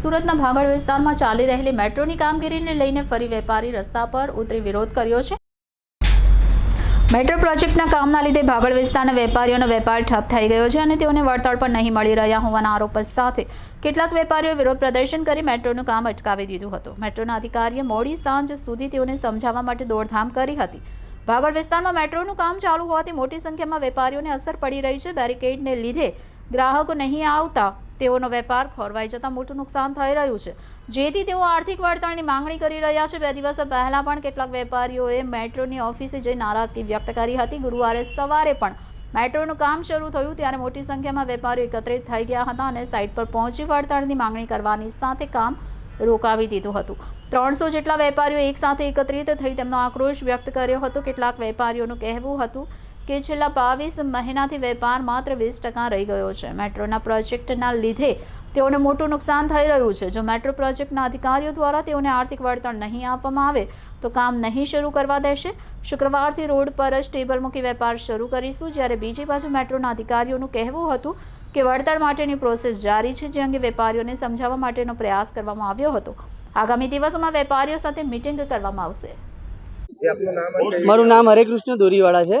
સુરતના ભાગળ વિસ્તારમાં ચાલી રહેલી મેટ્રોની કામગીરીને લઈને ફરી વેપારી રસ્તા પર ઉતરી વિરોધ કર્યો છે. મેટ્રો પ્રોજેક્ટના કામના લીધે ભાગળ વિસ્તારના વેપારીઓનો વેપાર ઠપ થઈ ગયો છે અને તેઓને વળતર પણ નહીં મળી રહ્યા હોવાના આરોપ સાથે કેટલાક વેપારીઓ વિરોધ પ્રદર્શન કરી મેટ્રોનું કામ અટકાવી દીધું હતું. મેટ્રોના અધિકારીએ મોડી સાંજ સુધી તેઓને સમજાવવા માટે દોડધામ કરી હતી. ભાગળ વિસ્તારમાં મેટ્રોનું કામ ચાલુ હોવાથી મોટી સંખ્યામાં વેપારીઓને અસર પડી રહી છે. બેરિકેડને લીધે ગ્રાહકો નહીં આવતા તેઓનો વેપાર ખોરવાઈ જતાં મોટું નુકસાન થઈ રહ્યું છે. જેથી તેઓ આર્થિક વળતરની માંગણી કરી રહ્યા છે. બે દિવસ પહેલાં પણ કેટલાક વેપારીઓએ મેટ્રોની ઓફિસે જઈ નારાજગી વ્યક્ત કરી હતી. ગુરુવારે સવારે પણ મેટ્રોનું કામ શરૂ થયું. ત્યારે મોટી સંખ્યામાં વેપારીઓ એકત્રિત થઈ ગયા હતા અને સાઇટ પર પહોંચી વળતરની માંગણી કરવાની સાથે કામ રોકાવી દીધું હતું. ત્રણસો જેટલા વેપારીઓ એકસાથે એકત્રિત થઈ તેમનો આક્રોશ વ્યક્ત કર્યો હતો. કેટલાક વેપારીઓનું કહેવું હતું કે છેલ્લા બાવીસ મહિનાથી વેપાર માત્ર વીસ ટકા રહી ગયો છે. મેટ્રોના પ્રોજેક્ટના લીધે તેઓને મોટું નુકસાન થઈ રહ્યું છે. જો મેટ્રો પ્રોજેક્ટના અધિકારીઓ દ્વારા તેઓને આર્થિક વળતર નહીં આપવામાં આવે તો કામ નહીં શરૂ કરવા દેશે. શુક્રવારથી રોડ પર જ ટેબલ મૂકી વેપાર શરૂ કરીશું. જ્યારે બીજી બાજુ મેટ્રોના અધિકારીઓનું કહેવું હતું કે વળતર માટેની પ્રોસેસ જારી છે જે અંગે વેપારીઓને સમજાવવા માટેનો પ્રયાસ કરવામાં આવ્યો હતો. આગામી દિવસોમાં વેપારીઓ સાથે મિટિંગ કરવામાં આવશે. મારું નામ હરે મારું નામ હરેકૃષ્ણ દોરીવાળા છે.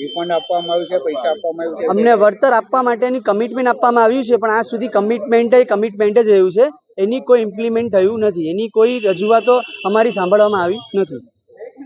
રિફંડ આપવામાં આવ્યું છે, પૈસા આપવામાં આવ્યું છે. અમને વળતર આપવા માટેની કમિટમેન્ટ આપવામાં આવ્યું છે, પણ આજ સુધી કમિટમેન્ટ જ કમિટમેન્ટ જ રહ્યું છે. એની કોઈ ઇમ્પ્લિમેન્ટ થયું નથી. એની કોઈ રજૂઆતો અમારી સાંભળવામાં આવી નથી.